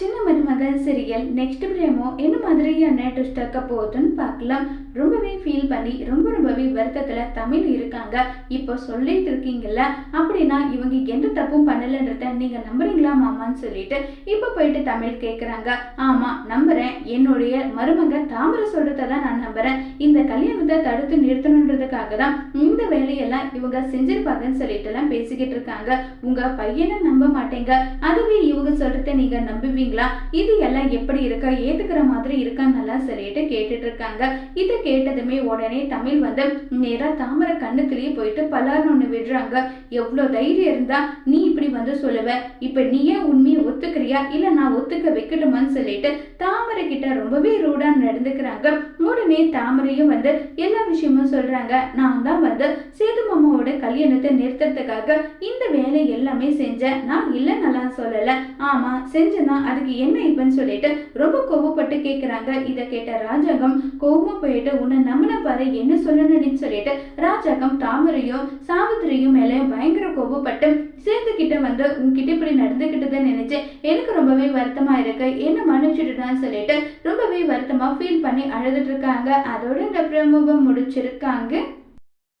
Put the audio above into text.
சின்ன மருமகள் serial next பிரேமோ என்ன மாதிரியான ட்விஸ்ட் இருக்க போகுதுன்னு பார்க்கலாம். ரொம்பவே ஃபீல் பண்ணி ரொம்ப ரொம்பவே வருத்தத்தில் தமிழ் இருக்காங்க. இப்போ சொல்லிட்டு இருக்கீங்கல்ல அப்படின்னா இவங்க எந்த தப்பும் பண்ணலைன்றத நீங்கள் நம்புறீங்களா மாமான்னு சொல்லிட்டு இப்போ போயிட்டு தமிழ் கேட்குறாங்க ஆமாம் நம்புறேன். என்னுடைய மருமக தாமரை சொல்கிறத தான் நான் நம்புறேன். இந்த கல்யாணத்தை தடுத்து நிறுத்தணுன்றதுக்காக தான் இந்த வேலையெல்லாம் இவங்க செஞ்சிருப்பாங்கன்னு சொல்லிட்டு எல்லாம் பேசிக்கிட்டு இருக்காங்க. உங்கள் பையனை நம்ப மாட்டேங்க. அதுவே இவங்க சொல்றத நீங்கள் நம்புவீங்களா? இது எல்லாம் எப்படி இருக்கா? ஏத்துக்கிற மாதிரி இருக்கான்னு சொல்லிட்டு கேட்டுட்டு இருக்காங்க இதை கேட்டதுமே உடனே தமிழ் வந்து நேரா தாமரை கண்ணுக்குள்ளேயே போயிட்டு பலார்னு ஒன்று விடுறாங்க. எவ்வளோ தைரியம் இருந்தா நீ இப்படி வந்து சொல்லுவ. இப்ப நீ ஏன் உண்மையை ஒத்துக்கிறியா? இல்ல நான் ஒத்துக்க வைக்கட்டுமான்னு சொல்லிட்டு தாமரை கிட்ட ரொம்பவே ரூடா நடந்துக்கிறாங்க. உடனே தாமரையும் வந்து எல்லா விஷயமும் சொல்றாங்க. நான் தான் வந்து சேது மாமாவோட கல்யாணத்தை நிறுத்துறதுக்காக இந்த வேலை எல்லாமே செஞ்சேன். நான் இல்லை நல்லா சொல்லல. ஆமா செஞ்சேன்னா அதுக்கு என்ன இப்பன்னு சொல்லிட்டு ரொம்ப கோவப்பட்டு கேக்குறாங்க. இதை கேட்ட ராஜாங்கம் கோவமா போயிட்டு உன்னை நம்பின பாரு என்ன சொல்லணும்னு? சொல்லிட்டு ராஜாக்கம் தாமரையும் சாவித்திரியும் மேலே பயங்கர கோபப்பட்டு சேர்ந்துக்கிட்ட வந்து உங்ககிட்ட இப்படி நடந்துக்கிட்டதை நினைச்சு எனக்கு ரொம்பவே வருத்தமா இருக்கு. என்ன மன்னிச்சுட்டுடான்னு சொல்லிட்டு ரொம்பவே வருத்தமா ஃபீல் பண்ணி அழுதுட்டு இருக்காங்க. அதோட இந்த பிரமுகம் முடிச்சிருக்காங்க.